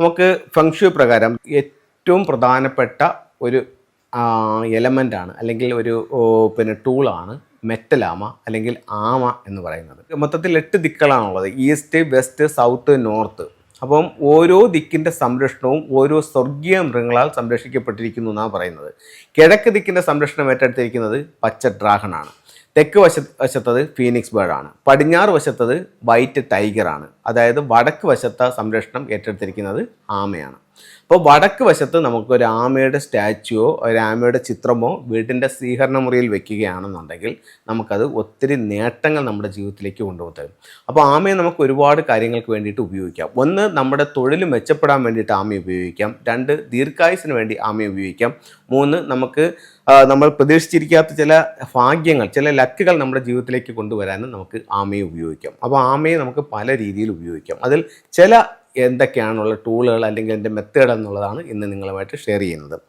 നമുക്ക് ഫംഗ്ഷു പ്രകാരം ഏറ്റവും പ്രധാനപ്പെട്ട ഒരു എലമെന്റാണ് അല്ലെങ്കിൽ ഒരു പിന്നെ ടൂളാണ് മെറ്റലാമ അല്ലെങ്കിൽ ആമ എന്ന് പറയുന്നത്. മൊത്തത്തിൽ എട്ട് ദിക്കുകളാണുള്ളത് ഈസ്റ്റ് വെസ്റ്റ് സൗത്ത് നോർത്ത്. അപ്പം ഓരോ ദിക്കിന്റെ സംരക്ഷണവും ഓരോ സ്വർഗീയ മൃഗങ്ങളാൽ സംരക്ഷിക്കപ്പെട്ടിരിക്കുന്നു എന്നാണ് പറയുന്നത്. കിഴക്ക് ദിക്കിന്റെ സംരക്ഷണം ഏറ്റെടുത്തിരിക്കുന്നത് പച്ച ഡ്രാഗണാണ് തെക്ക് വശ വശത്തത് ഫീനിക്സ് ബേർഡാണ് പടിഞ്ഞാറ് വശത്തത് വൈറ്റ് ടൈഗറാണ് അതായത് വടക്ക് വശത്ത സംരക്ഷണം ഏറ്റെടുത്തിരിക്കുന്നത് ആമയാണ്. അപ്പോൾ വടക്ക് വശത്ത് നമുക്ക് ഒരു ആമയുടെ സ്റ്റാച്ചുവോ ഒരു ആമയുടെ ചിത്രമോ വീട്ടിന്റെ സ്വീകരണ മുറിയിൽ വെക്കുകയാണെന്നുണ്ടെങ്കിൽ നമുക്കത് ഒത്തിരി നേട്ടങ്ങൾ നമ്മുടെ ജീവിതത്തിലേക്ക് കൊണ്ടുപോകും. അപ്പോൾ ആമയെ നമുക്ക് ഒരുപാട് കാര്യങ്ങൾക്ക് വേണ്ടിയിട്ട് ഉപയോഗിക്കാം. ഒന്ന് നമ്മുടെ തൊഴിൽ മെച്ചപ്പെടാൻ വേണ്ടിയിട്ട് ആമയെ ഉപയോഗിക്കാം. രണ്ട് ദീർഘായുസിന് വേണ്ടി ആമയെ ഉപയോഗിക്കാം. മൂന്ന് നമുക്ക് നമ്മൾ പ്രതീക്ഷിച്ചിരിക്കാത്ത ചില ഭാഗ്യങ്ങൾ ചില ലക്കുകൾ നമ്മുടെ ജീവിതത്തിലേക്ക് കൊണ്ടുവരാനും നമുക്ക് ആമയെ ഉപയോഗിക്കാം. അപ്പോൾ ആമയെ നമുക്ക് പല രീതിയിൽ ഉപയോഗിക്കാം. അതിൽ ചില എന്തൊക്കെയാണുള്ള ടൂളുകൾ അല്ലെങ്കിൽ എന്റെ മെത്തേഡ് എന്നുള്ളതാണ് ഇന്ന് നിങ്ങളുമായിട്ട് ഷെയർ ചെയ്യുന്നത്.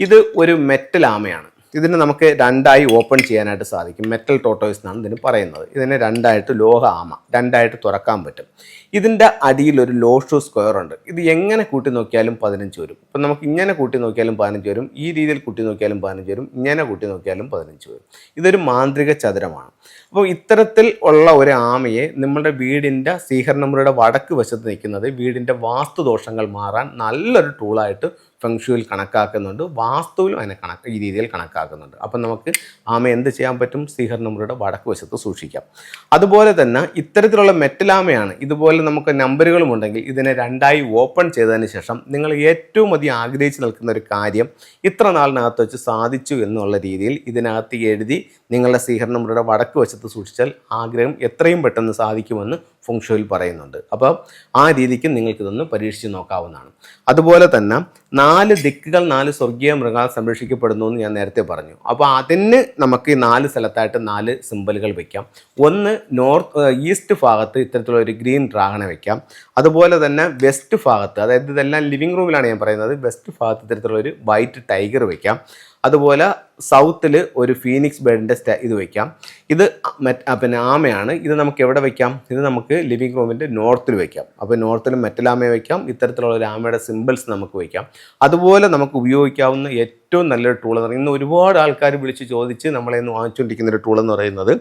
ഇത് ഒരു മെറ്റൽ ആമയാണ്. ഇതിനെ നമുക്ക് രണ്ടായി ഓപ്പൺ ചെയ്യാനായിട്ട് സാധിക്കും. മെറ്റൽ ടോട്ടോയ്സ് എന്നാണ് ഇതിന് പറയുന്നത്. ഇതിനെ രണ്ടായിട്ട് ലോഹ ആമ രണ്ടായിട്ട് തുറക്കാൻ പറ്റും. ഇതിന്റെ അടിയിൽ ഒരു ലോ ഷൂ സ്ക്വയർ ഉണ്ട്. ഇത് എങ്ങനെ കൂട്ടി നോക്കിയാലും പതിനഞ്ച് വരും. ഇപ്പം നമുക്ക് ഇങ്ങനെ കൂട്ടി നോക്കിയാലും പതിനഞ്ച് വരും. ഈ രീതിയിൽ കൂട്ടി നോക്കിയാലും പതിനഞ്ച് വരും. ഇങ്ങനെ കൂട്ടി നോക്കിയാലും പതിനഞ്ച് വരും. ഇതൊരു മാന്ത്രിക ചതുരമാണ്. അപ്പോൾ ഇത്തരത്തിൽ ഉള്ള ഒരു ആമയെ നമ്മുടെ വീടിന്റെ സ്വീകരണമുറിയുടെ വടക്ക് വശത്ത് നിൽക്കുന്നത് വീടിന്റെ വാസ്തുദോഷങ്ങൾ മാറാൻ നല്ലൊരു ടൂളായിട്ട് ഫെങ്ഷുവിൽ കണക്കാക്കുന്നുണ്ട് വാസ്തുവിലും അതിനെ കണക്ക് ഈ രീതിയിൽ കണക്കാക്കുന്നുണ്ട്. അപ്പം നമുക്ക് ആമ എന്ത് ചെയ്യാൻ പറ്റും? സ്വീകരണമുറിയുടെ വടക്ക് വശത്ത് സൂക്ഷിക്കാം. അതുപോലെ തന്നെ ഇത്തരത്തിലുള്ള മെറ്റലാമയാണ് ഇതുപോലെ നമുക്ക് നമ്പറുകളും ഉണ്ടെങ്കിൽ ഇതിനെ രണ്ടായി ഓപ്പൺ ചെയ്തതിന് ശേഷം നിങ്ങൾ ഏറ്റവും അധികം ആഗ്രഹിച്ച് നിൽക്കുന്ന ഒരു കാര്യം ഇത്ര നാളിനകത്ത് വെച്ച് സാധിച്ചു എന്നുള്ള രീതിയിൽ ഇതിനകത്ത് എഴുതി നിങ്ങളുടെ സ്വീകരണമുറിയുടെ വടക്ക് വശത്ത് സൂക്ഷിച്ചാൽ ആഗ്രഹം എത്രയും പെട്ടെന്ന് സാധിക്കുമെന്ന് ഫുങ്ഷോയിൽ പറയുന്നുണ്ട്. അപ്പോൾ ആ രീതിക്ക് നിങ്ങൾക്കിതൊന്ന് പരീക്ഷിച്ച് നോക്കാവുന്നതാണ്. അതുപോലെ തന്നെ നാല് ദിക്കുകൾ നാല് സ്വർഗീയ മൃഗങ്ങൾ സംരക്ഷിക്കപ്പെടുന്നു എന്ന് ഞാൻ നേരത്തെ പറഞ്ഞു. അപ്പോൾ അതിന് നമുക്ക് ഈ നാല് സ്ഥലത്തായിട്ട് നാല് സിമ്പലുകൾ വെക്കാം. ഒന്ന് നോർത്ത് ഈസ്റ്റ് ഭാഗത്ത് ഇത്തരത്തിലുള്ള ഒരു ഗ്രീൻ ഡ്രാഗണെ വെക്കാം. അതുപോലെ തന്നെ വെസ്റ്റ് ഭാഗത്ത് അതായത് ഇതെല്ലാം ലിവിങ് റൂമിലാണ് ഞാൻ പറയുന്നത് വെസ്റ്റ് ഭാഗത്ത് ഇത്തരത്തിലുള്ള ഒരു വൈറ്റ് ടൈഗർ വെക്കാം. അതുപോലെ സൗത്തിൽ ഒരു ഫീനിക്സ് ബേഡിന്റെ സ്റ്റ ഇത് വയ്ക്കാം ഇത് പിന്നെ ആമയാണ്. ഇത് നമുക്ക് എവിടെ വയ്ക്കാം ഇത് നമുക്ക് ലിവിങ് റൂമിന്റെ നോർത്തിൽ വയ്ക്കാം അപ്പോൾ നോർത്തിൽ മെറ്റലാമയെ വയ്ക്കാം ഇത്തരത്തിലുള്ള ഒരു ആമയുടെ സിമ്പിൾസ് നമുക്ക് വയ്ക്കാം അതുപോലെ നമുക്ക് ഉപയോഗിക്കാവുന്ന ഏറ്റവും നല്ലൊരു ടൂൾ എന്ന് പറയുന്നത് ഇന്ന് ഒരുപാട് ആൾക്കാർ വിളിച്ച് ചോദിച്ച് നമ്മളെ ഇന്ന് വാങ്ങിച്ചുകൊണ്ടിരിക്കുന്ന ഒരു ടൂൾ എന്ന് പറയുന്നത്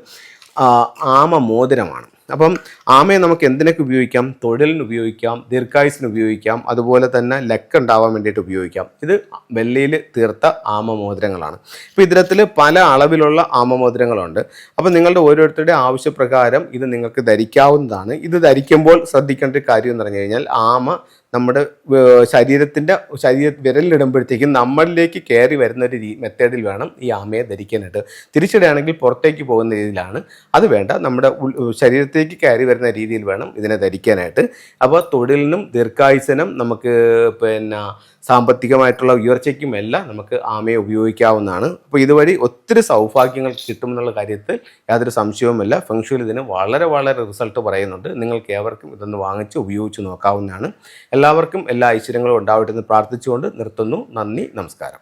ആമ മോതിരമാണ് അപ്പം ആമയെ നമുക്ക് എന്തിനൊക്കെ ഉപയോഗിക്കാം? തൊഴിലിന് ഉപയോഗിക്കാം ദീർഘായുസിന് ഉപയോഗിക്കാം അതുപോലെ തന്നെ ലക്ക് ഉണ്ടാവാൻ വേണ്ടിയിട്ട് ഉപയോഗിക്കാം. ഇത് വെള്ളിയിൽ തീർത്ത ആമ മോതിരങ്ങളാണ് ഇപ്പോൾ ഇത്തരത്തിൽ പല അളവിലുള്ള ആമ മോതിരങ്ങളുണ്ട് അപ്പം നിങ്ങളുടെ ഓരോരുത്തരുടെ ആവശ്യപ്രകാരം ഇത് നിങ്ങൾക്ക് ധരിക്കാവുന്നതാണ്. ഇത് ധരിക്കുമ്പോൾ ശ്രദ്ധിക്കേണ്ട ഒരു കാര്യം എന്ന് പറഞ്ഞു കഴിഞ്ഞാൽ ആമ നമ്മുടെ ശരീരത്തിന്റെ ശരീര വിരലിടുമ്പോഴത്തേക്കും നമ്മളിലേക്ക് കയറി വരുന്ന ഒരു മെത്തേഡിൽ വേണം ഈ ആമയെ ധരിക്കാനായിട്ട്. തിരിച്ചിടുകയാണെങ്കിൽ പുറത്തേക്ക് പോകുന്ന രീതിയിലാണ്. അത് വേണ്ട. നമ്മുടെ ശരീരത്തേക്ക് കയറി വരുന്ന രീതിയിൽ വേണം ഇതിനെ ധരിക്കാനായിട്ട്. അപ്പോൾ തൊഴിലിനും ദീർഘായുസനും നമുക്ക് പിന്നെ സാമ്പത്തികമായിട്ടുള്ള ഉയർച്ചയ്ക്കും എല്ലാം നമുക്ക് ആമയെ ഉപയോഗിക്കാവുന്നതാണ്. അപ്പോൾ ഇതുവഴി ഒത്തിരി സൗഭാഗ്യങ്ങൾ കിട്ടുമെന്നുള്ള കാര്യത്തിൽ യാതൊരു സംശയവുമില്ല. ഫെങ്ഷുവിൽ ഇതിന് വളരെ വളരെ റിസൾട്ട് പറയുന്നുണ്ട്. നിങ്ങൾക്ക് ഏവർക്കും ഇതൊന്ന് വാങ്ങിച്ച് ഉപയോഗിച്ച് നോക്കാവുന്നതാണ്. എല്ലാവർക്കും എല്ലാ ഐശ്വര്യങ്ങളും ഉണ്ടാവട്ടെ എന്ന് പ്രാർത്ഥിച്ചുകൊണ്ട് നിർത്തുന്നു. നന്ദി നമസ്കാരം.